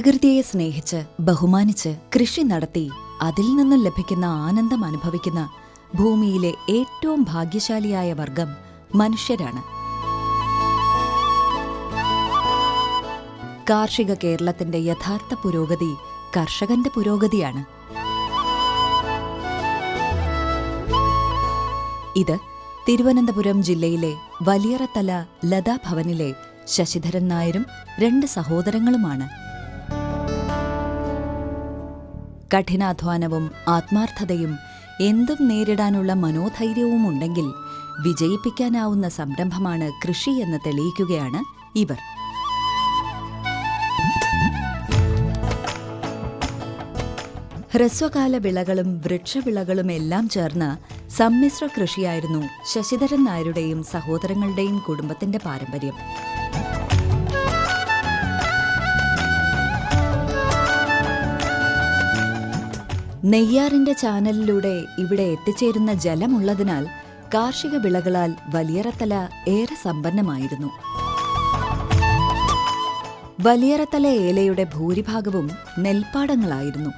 പ്രകൃതിയെ സ്നേഹിച്ച് ബഹുമാനിച്ച് കൃഷി നടത്തി അതിൽ നിന്നും ലഭിക്കുന്ന ആനന്ദം അനുഭവിക്കുന്ന ഭൂമിയിലെ ഏറ്റവും ഭാഗ്യശാലിയായ വർഗം മനുഷ്യരാണ്. കാർഷിക കേരളത്തിന്റെ യഥാർത്ഥ പുരോഗതി കർഷകന്റെ പുരോഗതിയാണ്. ഇത് തിരുവനന്തപുരം ജില്ലയിലെ വലിയറത്തല ലതാഭവനിലെ ശശിധരൻ നായരും രണ്ട് സഹോദരങ്ങളുമാണ്. കഠിനാധ്വാനവും ആത്മാർത്ഥതയും എന്തും നേരിടാനുള്ള മനോധൈര്യവും ഉണ്ടെങ്കിൽ വിജയിപ്പിക്കാനാവുന്ന സംരംഭമാണ് കൃഷി എന്ന് തെളിയിക്കുകയാണ് ഇവർ. ഹ്രസ്വകാല വിളകളും വൃക്ഷവിളകളും എല്ലാം ചേർന്ന് സമ്മിശ്ര കൃഷിയായിരുന്നു ശശിധരൻ നായരുടെയും സഹോദരങ്ങളുടെയും കുടുംബത്തിന്റെ പാരമ്പര്യം. നെയ്യാറിന്റെ ചാനലിലൂടെ ഇവിടെ എത്തിച്ചേരുന്ന ജലമുള്ളതിനാൽ കാർഷിക വിളകളാൽ വലിയറത്തല ഏറെ സമ്പന്നമായിരുന്നു. വലിയറത്തല ഏലയുടെ ഭൂരിഭാഗവും നെൽപ്പാടങ്ങളായിരുന്നു.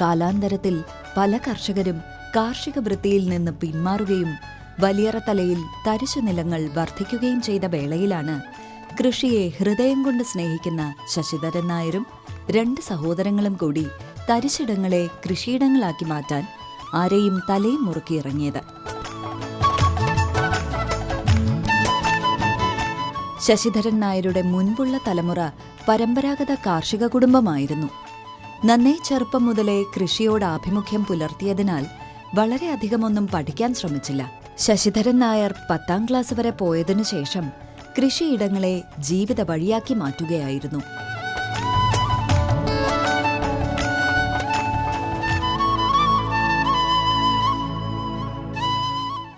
കാലാന്തരത്തിൽ പല കർഷകരും കാർഷിക വൃത്തിയിൽ നിന്ന് പിന്മാറുകയും വലിയറത്തലയിൽ തരിശു നിലങ്ങൾ വർദ്ധിക്കുകയും ചെയ്ത വേളയിലാണ് കൃഷിയെ ഹൃദയം കൊണ്ട് സ്നേഹിക്കുന്ന ശശിധരൻ നായരും രണ്ട് സഹോദരങ്ങളും കൂടി തരിശിടങ്ങളെ കൃഷിയിടങ്ങളാക്കി മാറ്റാൻ ആരെയും തലയും മുറുക്കിയിറങ്ങിയത് ശശിധരൻ നായരുടെ മുൻപുള്ള തലമുറ പരമ്പരാഗത കാർഷിക കുടുംബമായിരുന്നു. നന്നേ ചെറുപ്പം മുതലേ കൃഷിയോട് ആഭിമുഖ്യം പുലർത്തിയതിനാൽ വളരെയധികമൊന്നും പഠിക്കാൻ ശ്രമിച്ചില്ല. ശശിധരൻ നായർ പത്താം ക്ലാസ് വരെ പോയതിനു ശേഷം കൃഷിയിടങ്ങളെ ജീവിത വഴിയാക്കി മാറ്റുകയായിരുന്നു.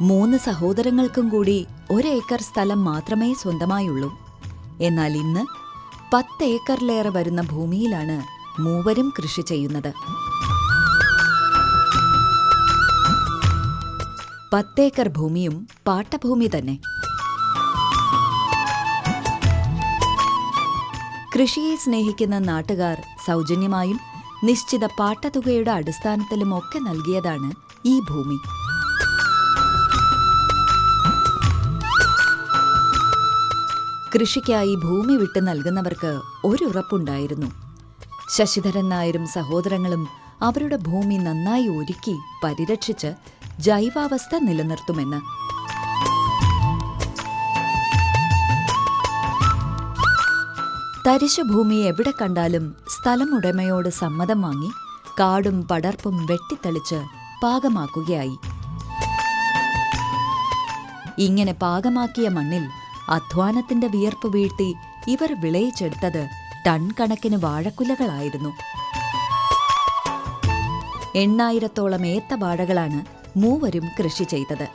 മൂന്ന് സഹോദരങ്ങൾക്കും കൂടി ഒരേക്കർ സ്ഥലം മാത്രമേ സ്വന്തമായുള്ളൂ. എന്നാൽ ഇന്ന് പത്ത് ഏക്കറിലേറെ വരുന്ന ഭൂമിയിലാണ് മൂവരും കൃഷി ചെയ്യുന്നത്. പത്തേക്കർ ഭൂമിയും പാട്ടഭൂമി തന്നെ. കൃഷിയെ സ്നേഹിക്കുന്ന നാട്ടുകാർ സൗജന്യമായും നിശ്ചിത പാട്ടതുകയുടെ അടിസ്ഥാനത്തിലും ഒക്കെ നൽകിയതാണ് ഈ ഭൂമി. കൃഷിക്കായി ഭൂമി വിട്ട് നൽകുന്നവർക്ക് ഒരുറപ്പുണ്ടായിരുന്നു. ശശിധരൻ നായരും സഹോദരങ്ങളും അവരുടെ ഭൂമി നന്നായി ഒരുക്കി പരിരക്ഷിച്ച് ജൈവാവസ്ഥ നിലനിർത്തുമെന്ന്. തരിശുഭൂമി എവിടെ കണ്ടാലും സ്ഥലമുടമയോട് സമ്മതം വാങ്ങി കാടും പടർപ്പും വെട്ടിത്തെളിച്ച് പാകമാക്കുകയായി. ഇങ്ങനെ പാകമാക്കിയ മണ്ണിൽ അധ്വാനത്തിന്റെ വിയർപ്പ് വീഴ്ത്തി ഇവർ വിളയിച്ചെടുത്തത് ടൺ കണക്കിന് വാഴക്കുലകളായിരുന്നു. എണ്ണായിരത്തോളം ഏത്ത വാഴകളാണ് മൂവരും കൃഷി ചെയ്തത്.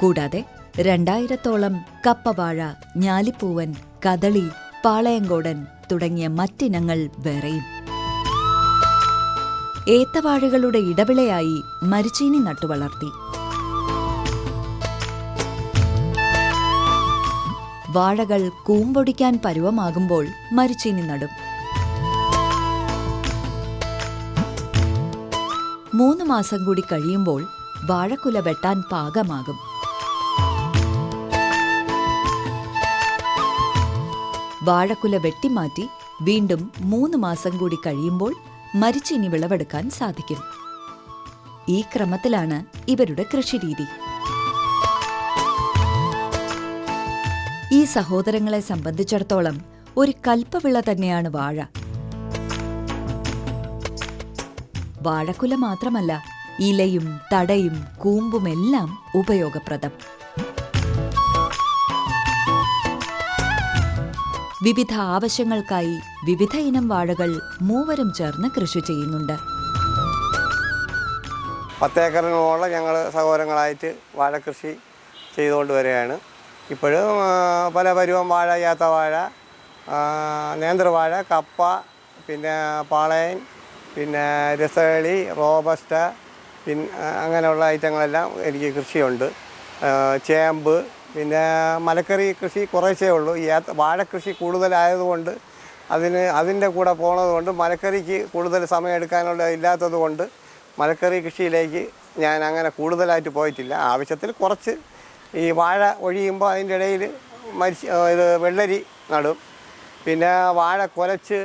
കൂടാതെ രണ്ടായിരത്തോളം കപ്പവാഴ ഞാലിപ്പൂവൻ കദളി പാളയങ്കോടൻ തുടങ്ങിയ മറ്റിനങ്ങൾ വേറെയും. ഏത്തവാഴകളുടെ ഇടവിളയായി മരിച്ചീനി നട്ടുവളർത്തി. വാഴകൾ കൂമ്പൊടിക്കാൻ പരുവമാകുമ്പോൾ മരിച്ചീനി നടും. മൂന്ന് മാസം കൂടി കഴിയുമ്പോൾ വാഴക്കുല വെട്ടാൻ പാകമാകും. വാഴക്കുല വെട്ടിമാറ്റി വീണ്ടും മൂന്ന് മാസം കൂടി കഴിയുമ്പോൾ മരിച്ചിനി വിളവെടുക്കാൻ സാധിക്കും. ഈ ക്രമത്തിലാണ് ഇവരുടെ കൃഷിരീതി. ഈ സഹോദരങ്ങളെ സംബന്ധിച്ചിടത്തോളം ഒരു കൽപ്പവിള തന്നെയാണ് വാഴ. വാഴക്കുല മാത്രമല്ല ഇലയും തടയും കൂമ്പുമെല്ലാം ഉപയോഗപ്രദം. വിവിധ ആവശ്യങ്ങൾക്കായി വിവിധ ഇനം വാഴകൾ മൂവരും ചേർന്ന് കൃഷി ചെയ്യുന്നുണ്ട്. പത്തേക്കറിനോളം ഞങ്ങൾ സഹോദരങ്ങളായിട്ട് വാഴ കൃഷി ചെയ്തുകൊണ്ട് വരികയാണ്. ഇപ്പോഴും പല പരുവം വാഴ ഏത്ത വാഴ ആ, നേന്ത്രവാഴ കപ്പ പിന്നെ പാളയൻ പിന്നെ രസകളി റോബസ്റ്റ പിന്നെ അങ്ങനെയുള്ള ഐറ്റങ്ങളെല്ലാം എനിക്ക് കൃഷിയുണ്ട്. ചേമ്പ് പിന്നെ മലക്കറി കൃഷി കുറേശ്ശേ ഉള്ളൂ. ഏത്ത വാഴക്കൃഷി കൂടുതലായതുകൊണ്ട് അതിന് അതിന്റെ കൂടെ പോണതുകൊണ്ട് മലക്കറിക്ക് കൂടുതൽ സമയം എടുക്കാനുള്ള ഇല്ലാത്തത് കൊണ്ട് മലക്കറി കൃഷിയിലേക്ക് ഞാൻ അങ്ങനെ കൂടുതലായിട്ട് പോയിട്ടില്ല. ആവശ്യത്തിൽ കുറച്ച് ഈ വാഴ ഒഴിയുമ്പോൾ അതിന്റെ ഇടയിൽ മരിച്ച് ഇത് വെള്ളരി നടും. പിന്നെ വാഴ കുലച്ച്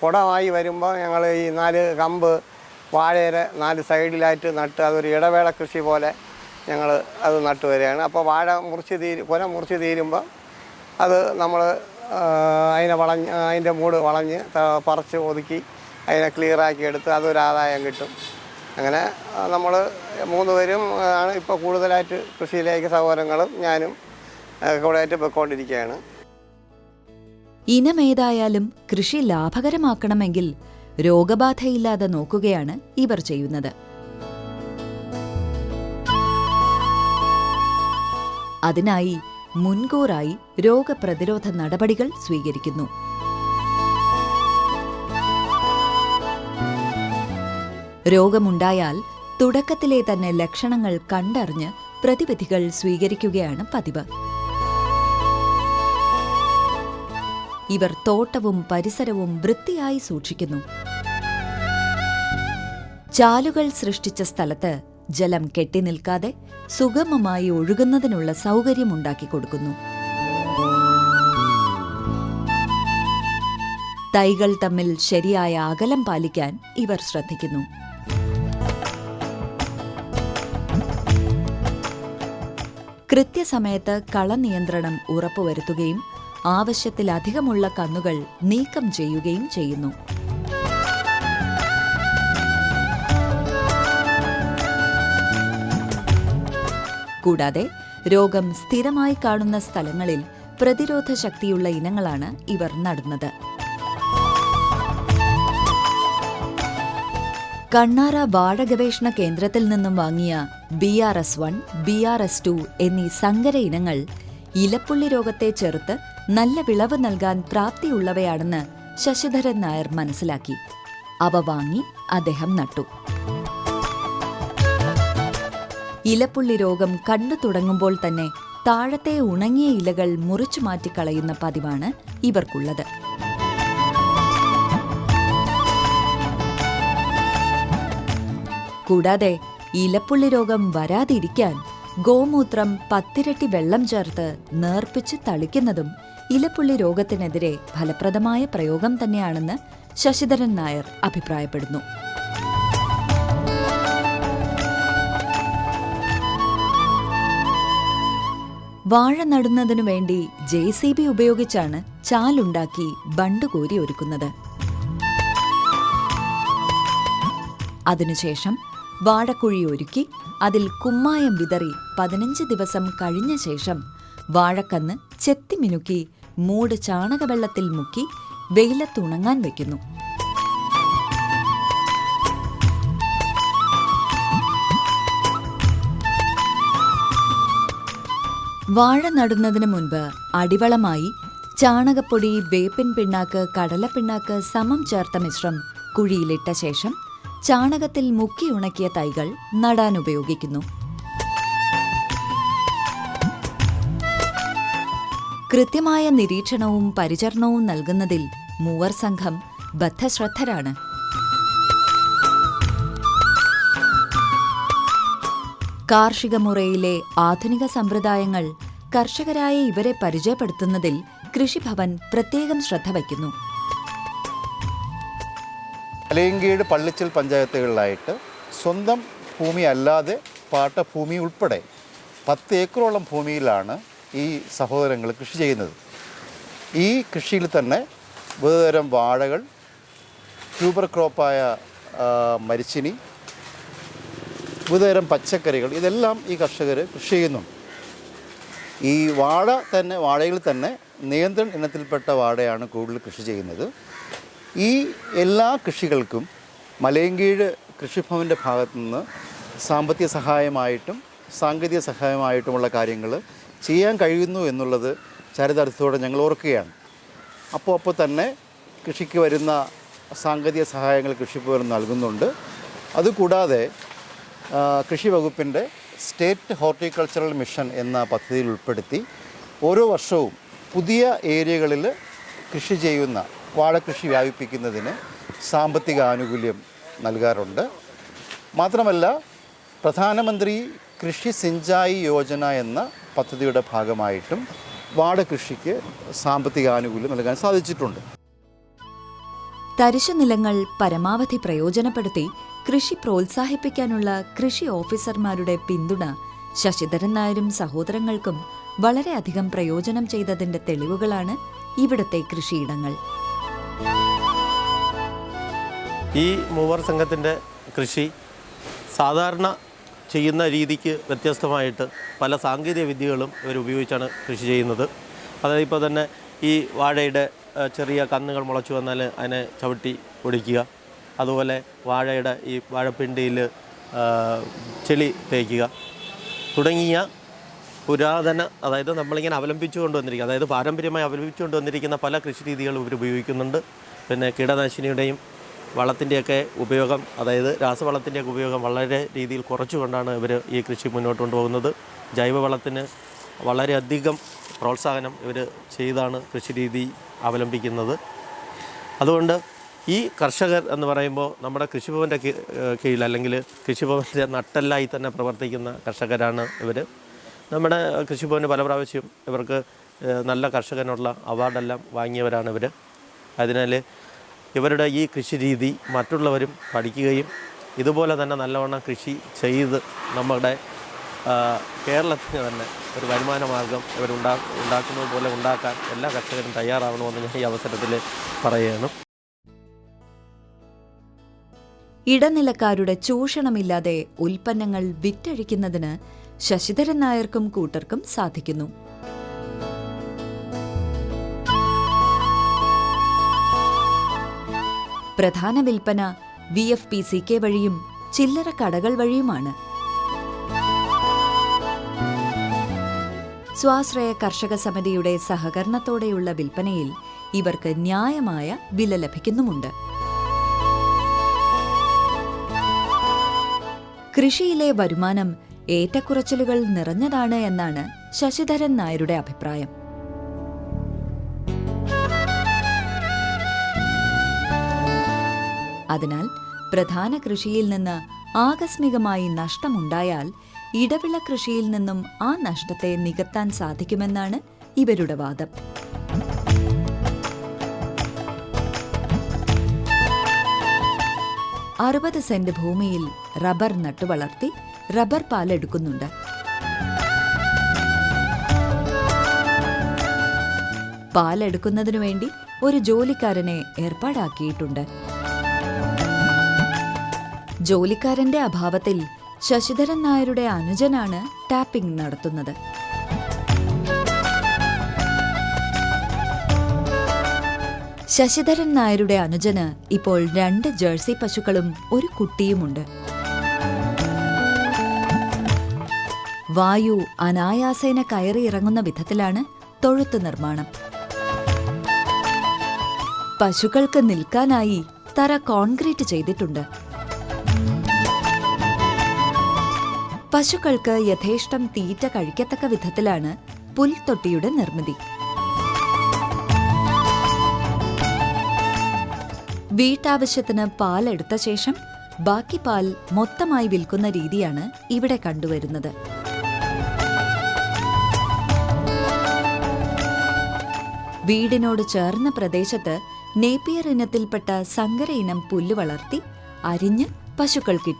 കുടമായി വരുമ്പോൾ ഞങ്ങൾ ഈ നാല് കമ്പ് വാഴയുടെ നാല് സൈഡിലായിട്ട് നട്ട് അതൊരു ഇടവേള കൃഷി പോലെ ഞങ്ങൾ അത് നട്ടു വരികയാണ്. അപ്പോൾ വാഴ മുറിച്ച് തീരും കുല മുറിച്ച് തീരുമ്പോൾ അത് നമ്മൾ അതിനെ വളഞ്ഞ് അതിന്റെ മൂട് വളഞ്ഞ് പറിച്ച് ഒതുക്കി അതിനെ ക്ലിയറാക്കി എടുത്ത് അതൊരു ആദായം കിട്ടും. അങ്ങനെ നമ്മൾ മൂന്ന് പേരും ആണ് ഇപ്പോൾ കൂടുതലായിട്ട് കൃഷിയിലേക്ക് സഹോദരങ്ങളും ഞാനും കൂടുതലായിട്ട് പോയിക്കൊണ്ടിരിക്കുകയാണ് ഇനമേതായാലും കൃഷി ലാഭകരമാക്കണമെങ്കിൽ രോഗബാധയില്ലാതെ നോക്കുകയാണ് ഇവർ ചെയ്യുന്നത്. അതിനായി മുൻകൂറായി രോഗപ്രതിരോധ നടപടികൾ സ്വീകരിക്കുന്നു. രോഗമുണ്ടായാൽ തുടക്കത്തിലെ തന്നെ ലക്ഷണങ്ങൾ കണ്ടറിഞ്ഞ് പ്രതിവിധികൾ സ്വീകരിക്കുകയാണ് പതിവ്. ഇവർ തോട്ടവും പരിസരവും വൃത്തിയായി സൂക്ഷിക്കുന്നു. ചാലുകൾ സൃഷ്ടിച്ച സ്ഥലത്ത് ജലം കെട്ടിനിൽക്കാതെ സുഗമമായി ഒഴുകുന്നതിനുള്ള സൗകര്യമുണ്ടാക്കി കൊടുക്കുന്നു. തൈകൾ തമ്മിൽ ശരിയായ അകലം പാലിക്കാൻ ഇവർ ശ്രദ്ധിക്കുന്നു. കൃത്യസമയത്ത് കളനിയന്ത്രണം ഉറപ്പുവരുത്തുകയും ആവശ്യത്തിലധികമുള്ള കന്നുകൾ നീക്കം ചെയ്യുകയും ചെയ്യുന്നു. കൂടാതെ രോഗം സ്ഥിരമായി കാണുന്ന സ്ഥലങ്ങളിൽ പ്രതിരോധ ശക്തിയുള്ള ഇനങ്ങളാണ് ഇവർ നടുന്നത്. കണ്ണാറ വാഴ ഗവേഷണ കേന്ദ്രത്തിൽ നിന്നും വാങ്ങിയ B R S one B R S two എന്നീ സങ്കര ഇനങ്ങൾ ഇലപ്പുള്ളി രോഗത്തെ ചെറുത്ത് നല്ല വിളവ് നൽകാൻ പ്രാപ്തിയുള്ളവയാണെന്ന് ശശിധരൻ നായർ മനസ്സിലാക്കി. അവ വാങ്ങി അദ്ദേഹം നട്ടു. ഇലപ്പുള്ളി രോഗം കണ്ടു തുടങ്ങുമ്പോൾ തന്നെ താഴത്തെ ഉണങ്ങിയ ഇലകൾ മുറിച്ചു മാറ്റിക്കളയുന്ന പതിവാണ് ഇവർക്കുള്ളത്. കൂടാതെ ഇലപ്പുള്ളി രോഗം വരാതിരിക്കാൻ ഗോമൂത്രം പത്തിരട്ടി വെള്ളം ചേർത്ത് നേർപ്പിച്ച് തളിക്കുന്നതും ഇലപ്പുള്ളി രോഗത്തിനെതിരെ ഫലപ്രദമായ പ്രയോഗം തന്നെയാണെന്ന് ശശിധരൻ നായർ അഭിപ്രായപ്പെടുന്നു. വാഴ നടുന്നതിനു വേണ്ടി ജെ സി ബി ഉപയോഗിച്ചാണ് ചാലുണ്ടാക്കി ബണ്ട് കോരി ഒരുക്കുന്നത്. അതിനുശേഷം വാഴക്കുഴി ഒരുക്കി അതിൽ കുമ്മായം വിതറി പതിനഞ്ച് ദിവസം കഴിഞ്ഞ ശേഷം വാഴക്കന്ന് ചെത്തിമിനുക്കി മൂട് ചാണകവെള്ളത്തിൽ മുക്കി വെയിലത്തുണങ്ങാൻ വയ്ക്കുന്നു വാഴ നടുന്നതിന് മുൻപ് അടിവളമായി ചാണകപ്പൊടി വേപ്പിൻ പിണ്ണാക്ക് കടലപ്പിണ്ണാക്ക് സമം ചേർത്ത മിശ്രം കുഴിയിലിട്ട ശേഷം ചാണകത്തിൽ മുക്കി ഉണക്കിയ തൈകൾ നടാൻ ഉപയോഗിക്കുന്നു. കൃത്യമായ നിരീക്ഷണവും പരിചരണവും നൽകുന്നതിൽ മൂവർ സംഘം ബദ്ധശ്രദ്ധരാണ്. കാർഷിക മുറയിലെ ആധുനിക സമ്പ്രദായങ്ങൾ കർഷകരായ ഇവരെ പരിചയപ്പെടുത്തുന്നതിൽ കൃഷിഭവൻ പ്രത്യേകം ശ്രദ്ധ വയ്ക്കുന്നു. അലയങ്കീട് പള്ളിച്ചൽ പഞ്ചായത്തുകളിലായിട്ട് സ്വന്തം ഭൂമി അല്ലാതെ പാട്ടഭൂമി ഉൾപ്പെടെ പത്ത് ഏക്കറോളം ഭൂമിയിലാണ് ഈ സഹോദരങ്ങൾ കൃഷി ചെയ്യുന്നത്. ഈ കൃഷിയിൽ തന്നെ വിവിധതരം വാഴകൾ ട്യൂബർ ക്രോപ്പായ മരിച്ചിനി വിവിധതരം പച്ചക്കറികൾ ഇതെല്ലാം ഈ കർഷകർ കൃഷി ചെയ്യുന്നുണ്ട്. ഈ വാഴ തന്നെ വാഴയിൽ തന്നെ നിയന്ത്രണ ഇനത്തിൽപ്പെട്ട വാഴയാണ് കൂടുതൽ കൃഷി ചെയ്യുന്നത്. ഈ എല്ലാ കൃഷികൾക്കും മലയങ്കീഴ് കൃഷിഭവന്റെ ഭാഗത്തു നിന്ന് സാമ്പത്തിക സഹായമായിട്ടും സാങ്കേതിക സഹായമായിട്ടുമുള്ള കാര്യങ്ങൾ ചെയ്യാൻ കഴിയുന്നു എന്നുള്ളത് ചരിതാർത്ഥത്തോടെ ഞങ്ങൾ ഓർക്കുകയാണ്. അപ്പോൾ അപ്പോൾ തന്നെ കൃഷിക്ക് വരുന്ന സാങ്കേതിക സഹായങ്ങൾ കൃഷിഭവൻ നൽകുന്നുണ്ട്. അതുകൂടാതെ കൃഷി വകുപ്പിന്റെ സ്റ്റേറ്റ് ഹോർട്ടിക്കൾച്ചറൽ മിഷൻ എന്ന പദ്ധതിയിൽ ഉൾപ്പെടുത്തി ഓരോ വർഷവും പുതിയ ഏരിയകളിൽ കൃഷി ചെയ്യുന്ന വാഴകൃഷി വ്യാപിപ്പിക്കുന്നതിന് സാമ്പത്തിക ആനുകൂല്യം നൽകാറുണ്ട്. മാത്രമല്ല പ്രധാനമന്ത്രി കൃഷി സിഞ്ചായി യോജന എന്ന പദ്ധതിയുടെ ഭാഗമായിട്ടും വാഴകൃഷിക്ക് സാമ്പത്തിക ആനുകൂല്യം നൽകാൻ സാധിച്ചിട്ടുണ്ട്. തരിശു നിലങ്ങൾ പരമാവധി പ്രയോജനപ്പെടുത്തി കൃഷി പ്രോത്സാഹിപ്പിക്കാനുള്ള കൃഷി ഓഫീസർമാരുടെ പിന്തുണ ശശിധരൻ നായരും സഹോദരങ്ങൾക്കും വളരെയധികം പ്രയോജനം ചെയ്തതിന്റെ തെളിവുകളാണ് ഇവിടുത്തെ കൃഷിയിടങ്ങൾ. ഈ മൂവർ സംഘത്തിന്റെ കൃഷി സാധാരണ ചെയ്യുന്ന രീതിക്ക് വ്യത്യസ്തമായിട്ട് പല സാങ്കേതിക വിദ്യകളും ഇവർ ഉപയോഗിച്ചാണ് കൃഷി ചെയ്യുന്നത്. അതായത് ഇപ്പോൾ തന്നെ ഈ വാഴയുടെ ചെറിയ കന്നുകൾ മുളച്ചു വന്നാൽ അതിനെ ചവിട്ടി ഒടിക്കുക അതുപോലെ വാഴയുടെ ഈ വാഴപ്പിണ്ടിയിൽ ചെളി തേക്കുക. തുടങ്ങിയ പുരാതന അതായത് നമ്മളിങ്ങനെ അവലംബിച്ചു കൊണ്ടുവന്നിരിക്കുക. അതായത് പാരമ്പര്യമായി അവലംബിച്ചു കൊണ്ടുവന്നിരിക്കുന്ന പല കൃഷി രീതികളും ഇവർ ഉപയോഗിക്കുന്നുണ്ട്. പിന്നെ കീടനാശിനിയുടെയും വളത്തിന്റെയൊക്കെ ഉപയോഗം അതായത് രാസവളത്തിന്റെയൊക്കെ ഉപയോഗം വളരെ രീതിയിൽ കുറച്ചുകൊണ്ടാണ് ഇവർ ഈ കൃഷി മുന്നോട്ട് കൊണ്ടുപോകുന്നത്. ജൈവവളത്തിന് വളരെയധികം പ്രോത്സാഹനം ഇവർ ചെയ്താണ് കൃഷി രീതി അവലംബിക്കുന്നത്. അതുകൊണ്ട് ഈ കർഷകർ എന്ന് പറയുമ്പോൾ നമ്മുടെ കൃഷിഭവന്റെ കീഴിൽ അല്ലെങ്കിൽ കൃഷിഭവന്റെ നട്ടെല്ലായി തന്നെ പ്രവർത്തിക്കുന്ന കർഷകരാണ് ഇവർ നമ്മുടെ കൃഷിഭവന് പല പ്രാവശ്യം ഇവർക്ക് നല്ല കർഷകനുള്ള അവാർഡെല്ലാം വാങ്ങിയവരാണ് ഇവർ അതിനാൽ ഇവരുടെ ഈ കൃഷി രീതി മറ്റുള്ളവരും പഠിക്കുകയും ഇതുപോലെ തന്നെ നല്ലവണ്ണം കൃഷി ചെയ്ത് നമ്മുടെ കേരളത്തിന് തന്നെ ഒരു വരുമാന മാർഗം ഇവരുണ്ടാ ഉണ്ടാക്കുന്നത് പോലെ ഉണ്ടാക്കാൻ എല്ലാ കർഷകരും തയ്യാറാവണമെന്ന് ഞാൻ ഈ അവസരത്തിൽ പറയുകയാണ് ഇടനിലക്കാരുടെ ചൂഷണമില്ലാതെ ഉൽപ്പന്നങ്ങൾ വിറ്റഴിക്കുന്നതിന് ശശിധരൻ നായർക്കും കൂട്ടർക്കും സാധിക്കുന്നു. പ്രധാന വിൽപ്പന V F P C K വഴിയും ചില്ലറ കടകൾ വഴിയുമാണ്. സ്വാശ്രയ കർഷക സമിതിയുടെ സഹകരണത്തോടെയുള്ള വിൽപ്പനയിൽ ഇവർക്ക് ന്യായമായ വില ലഭിക്കുന്നുമുണ്ട്. കൃഷിയിലെ വരുമാനം ഏറ്റക്കുറച്ചിലുകൾ നിറഞ്ഞതാണ് എന്നാണ് ശശിധരൻ നായരുടെ അഭിപ്രായം. അതിനാൽ പ്രധാന കൃഷിയിൽ നിന്ന് ആകസ്മികമായി നഷ്ടമുണ്ടായാൽ ഇടവിള കൃഷിയിൽ നിന്നും ആ നഷ്ടത്തെ നികത്താൻ സാധിക്കുമെന്നാണ് ഇവരുടെ വാദം. അറുപത് സെന്റ് ഭൂമിയിൽ റബ്ബർ നട്ടുവളർത്തി റബ്ബർ പാൽ എടുക്കുന്നുണ്ട്. പാലെടുക്കുന്നതിനു വേണ്ടി ഒരു ജോലിക്കാരനെ ഏർപ്പാടാക്കിയിട്ടുണ്ട്. ജോലിക്കാരന്റെ അഭാവത്തിൽ ശശിധരൻ നായരുടെ അനുജനാണ് ടാപ്പിംഗ് നടത്തുന്നത്. ശശിധരൻ നായരുടെ അനുജന് ഇപ്പോൾ രണ്ട് ജേഴ്സി പശുക്കളും ഒരു കുട്ടിയുമുണ്ട്. വായു അനായാസേന കയറിയിറങ്ങുന്ന വിധത്തിലാണ് തൊഴുത്ത് നിർമ്മാണം. പശുക്കൾക്ക് നിൽക്കാനായി തറ കോൺക്രീറ്റ് ചെയ്തിട്ടുണ്ട്. പശുക്കൾക്ക് യഥേഷ്ടം തീറ്റ കഴിക്കത്തക്ക വിധത്തിലാണ് പുൽത്തൊട്ടിയുടെ നിർമ്മിതി. വീട്ടാവശ്യത്തിന് പാൽ എടുത്ത ശേഷം ബാക്കി പാൽ മൊത്തമായി വിൽക്കുന്ന രീതിയാണ് ഇവിടെ കണ്ടുവരുന്നത്. വീടിനോട് ചേർന്ന പ്രദേശത്ത് നേപ്പിയർ ഇനത്തിൽപ്പെട്ട സങ്കര ഇനം പുല്ല് വളർത്തി അരിഞ്ഞ് പശുക്കൾക്ക്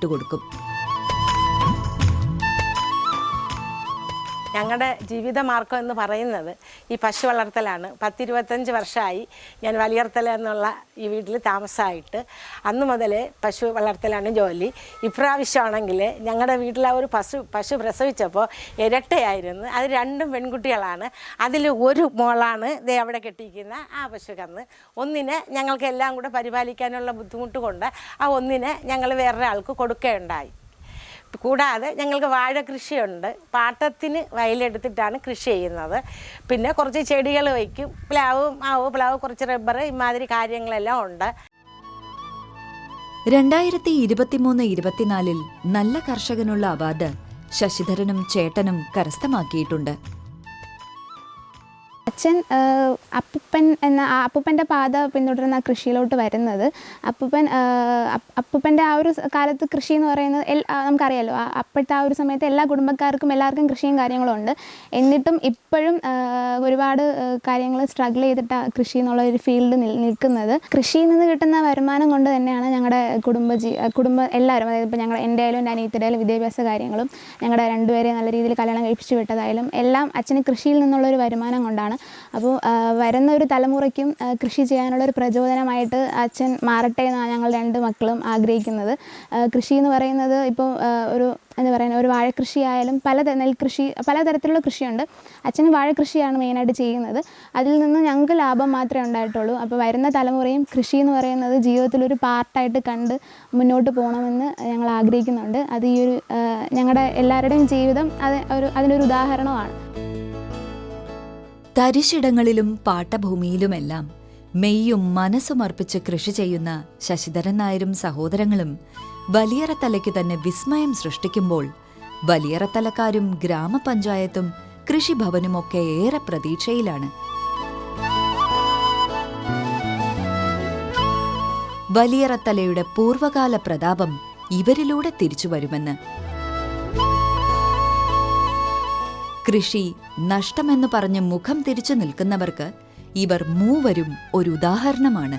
ഞങ്ങളുടെ ജീവിതമാർഗം എന്ന് പറയുന്നത് ഈ പശു വളർത്തലാണ്. പത്തിരുപത്തഞ്ച് വർഷമായി ഞാൻ വലിയർത്തല എന്നുള്ള ഈ വീട്ടിൽ താമസമായിട്ട് അന്ന് മുതൽ പശു വളർത്തലാണ് ജോലി. ഇപ്രാവശ്യമാണെങ്കിൽ ഞങ്ങളുടെ വീട്ടിൽ ആ ഒരു പശു പശു പ്രസവിച്ചപ്പോൾ ഇരട്ടയായിരുന്നു. അത് രണ്ടും പെൺകുട്ടികളാണ്. അതിൽ ഒരു മോളാണ് ദേ അവിടെ കെട്ടിയിരിക്കുന്ന ആ പശു കന്ന്. ഒന്നിനെ ഞങ്ങൾക്ക് എല്ലാം കൂടെ പരിപാലിക്കാനുള്ള ബുദ്ധിമുട്ട് കൊണ്ട് ആ ഒന്നിനെ ഞങ്ങൾ വേറൊരാൾക്ക് കൊടുക്കുകയുണ്ടായി കൂടാതെ ഞങ്ങൾക്ക് വാഴ കൃഷിയുണ്ട്. പാട്ടത്തിന് വയലെടുത്തിട്ടാണ് കൃഷി ചെയ്യുന്നത്. പിന്നെ കുറച്ച് ചെടികൾ വയ്ക്കും. പ്ലാവ് മാവ് പ്ലാവ് കുറച്ച് റബ്ബർ ഇമാതിരി കാര്യങ്ങളെല്ലാം ഉണ്ട്. രണ്ടായിരത്തി ഇരുപത്തിമൂന്ന് ഇരുപത്തിനാലിൽ നല്ല കർഷകനുള്ള അവാർഡ് ശശിധരനും ചേട്ടനും കരസ്ഥമാക്കിയിട്ടുണ്ട്. അച്ഛൻ അപ്പൂപ്പൻ എന്ന അപ്പൂപ്പന്റെ പാത പിന്തുടർന്ന കൃഷിയിലോട്ട് വരുന്നത്. അപ്പൂപ്പൻ അപ്പൂപ്പന്റെ ആ ഒരു കാലത്ത് കൃഷി എന്ന് പറയുന്നത് എൽ നമുക്കറിയാലോ അപ്പോഴത്തെ ആ ഒരു സമയത്ത് എല്ലാ കുടുംബക്കാർക്കും എല്ലാവർക്കും കൃഷിയും കാര്യങ്ങളും ഉണ്ട് എന്നിട്ടും ഇപ്പോഴും ഒരുപാട് കാര്യങ്ങൾ സ്ട്രഗിൾ ചെയ്തിട്ട് കൃഷി എന്നുള്ള ഒരു ഫീൽഡ് നിൽക്കുന്നത്. കൃഷിയിൽ നിന്ന് കിട്ടുന്ന വരുമാനം കൊണ്ട് തന്നെയാണ് ഞങ്ങളുടെ കുടുംബ ജീ കുടുംബ എല്ലാവരും അതായത് ഇപ്പോൾ ഞങ്ങൾ എന്റെ ആയാലും എന്റെ അനിയത്തിന്റെ ആയാലും വിദ്യാഭ്യാസ കാര്യങ്ങളും ഞങ്ങളുടെ രണ്ടുപേരെയും നല്ല രീതിയിൽ കല്യാണം കഴിപ്പിച്ചു വിട്ടതായാലും എല്ലാം അച്ഛന് കൃഷിയിൽ നിന്നുള്ള ഒരു വരുമാനം കൊണ്ടാണ് അപ്പോൾ വരുന്ന ഒരു തലമുറയ്ക്കും കൃഷി ചെയ്യാനുള്ള ഒരു പ്രചോദനമായിട്ട് അച്ഛൻ മാറട്ടെ എന്നാണ് ഞങ്ങൾ രണ്ട് മക്കളും ആഗ്രഹിക്കുന്നത്. കൃഷി എന്ന് പറയുന്നത് ഇപ്പോൾ ഒരു എന്താ പറയുക ഒരു വാഴക്കൃഷി ആയാലും പല നെൽകൃഷി പലതരത്തിലുള്ള കൃഷിയുണ്ട്. അച്ഛന് വാഴക്കൃഷിയാണ് മെയിനായിട്ട് ചെയ്യുന്നത്. അതിൽ നിന്ന് ഞങ്ങൾക്ക് ലാഭം മാത്രമേ ഉണ്ടായിട്ടുള്ളൂ. അപ്പോൾ വരുന്ന തലമുറയും കൃഷി എന്ന് പറയുന്നത് ജീവിതത്തിലൊരു പാർട്ടായിട്ട് കണ്ട് മുന്നോട്ട് പോകണമെന്ന് ഞങ്ങൾ ആഗ്രഹിക്കുന്നുണ്ട്. അത് ഈ ഒരു ഞങ്ങളുടെ എല്ലാവരുടെയും ജീവിതം അത് ഒരു അതിനൊരു ഉദാഹരണമാണ്. തരിശിടങ്ങളിലും പാട്ടഭൂമിയിലുമെല്ലാം മെയ്യും മനസ്സുമർപ്പിച്ച് കൃഷി ചെയ്യുന്ന ശശിധരൻ നായരും സഹോദരങ്ങളും വലിയറത്തലയ്ക്ക് തന്നെ വിസ്മയം സൃഷ്ടിക്കുമ്പോൾ വലിയറത്തലക്കാരും ഗ്രാമപഞ്ചായത്തും കൃഷിഭവനുമൊക്കെ ഏറെ പ്രതീക്ഷയിലാണ്. വലിയറത്തലയുടെ പൂർവകാല പ്രതാപം ഇവരിലൂടെ തിരിച്ചു വരുമെന്ന് കൃഷി നഷ്ടമെന്ന് പറഞ്ഞ് മുഖം തിരിച്ചു നിൽക്കുന്നവർക്ക് ഇവർ മൂവരും ഒരു ഉദാഹരണമാണ്.